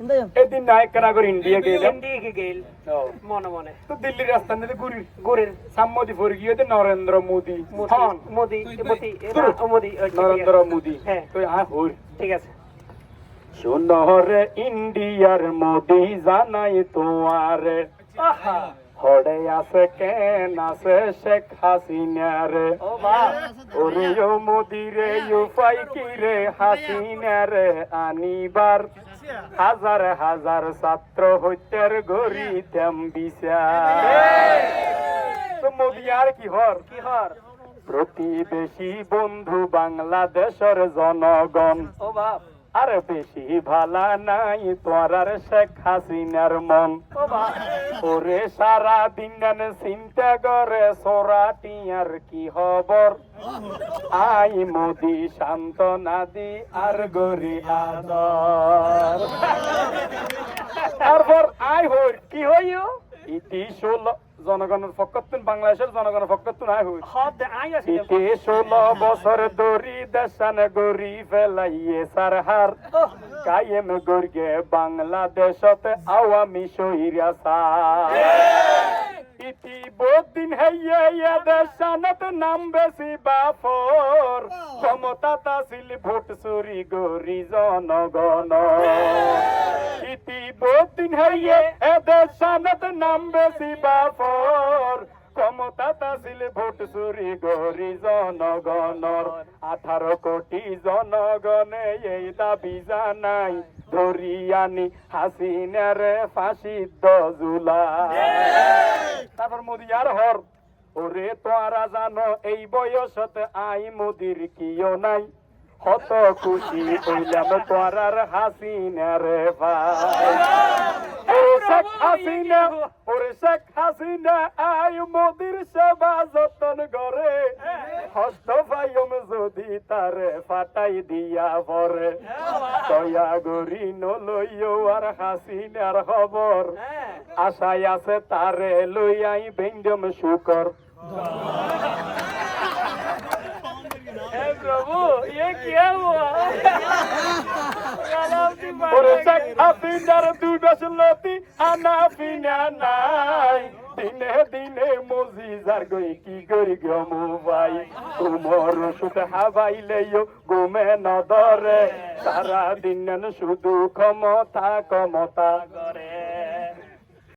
এদিন নায়ক কেনা করে ইন্ডিয়া গেলাম ইন্ডিয়াকে গেল মনে মনে তো দিল্লির রাস্তা নিতে ঘুরি গুরের সাম্মতি ফর গিয়ে নরেন্দ্র মোদি মোদি মোদি মোদি নরেন্দ্র মোদি হ্যাঁ। তো আয় হই ঠিক আছে সোনহরে ইন্ডিয়ার মোদি জানাই তোমার আহা হড়ে আছে কেন আছে শেখ হাসিনারে ওরে ও মোদিরে ইউফাই কিরে হাসিনারে আনিবার হাজার হাজার ছাত্র হত্যার গরি তেম বিচার কি হর? কি হর? প্রতিবেশী বন্ধু বাংলাদেশের জনগণ। আর বেশি ভালা নাই তোরার শেখ হাসিনার মন। ওরে সারা দিন চিন্তা করে সোরাটিয়ার কি খবর? আই মোদি শান্ত নাদি আর গরি আদর। তারপর আই হই কি হইও? ইতি ষোলো জনগণের পক্ষতুন বাংলাদেশের জনগণের পক্ষতুন আই হই আছে ইতি ষোলো বছর দরি দেশান গরি ফেলাইয়ে সারহার। কায়েম গর্গে বাংলাদেশত আওয়ামী শহীরা ইতি বহুদিন হইয়ে ইয়ে দেশানত নাম বেশি বাফর ক্ষমতা তাছিল ভোট চুরি গরি জনগণ। বহুদিন হইয়ে এ দেশানত নাম বেশি বাফর ক্ষমতা তাছিল ভোট চুরি গরি জনগণর। আঠারো কোটি জনগণে এই দাবি জানাই ধরি আনি হাসিনার ফাঁসি দজুলা তারপর মোদি আর হর, ওরে তোরা জানো এই বয়সতে আই মোদির কিও নাই? হত খুশি হইলাম তোরার হাসিনার ভাই। হাসিনা, ওরে শেখ হাসিনা, আই মোদির সেবা যতন করে। হস্ত ভাইম যদি তারে ফাটাই দিয়া পরে, দয়া গরি নলইও আর হাসিনার খবর। আশায় আছে তারে লইয়াই বেঞ্জম শুকর। প্রভু ইয়ে কি হুয়া Protect Afinar Dudas Loti and Afinanai. দিনে দিনে মজিজার গো মোবাই তোমার ওষুধ হাবাইলেও ঘুমে নদরে সারা দিন শুধু ক্ষমতা ক্ষমতা করে।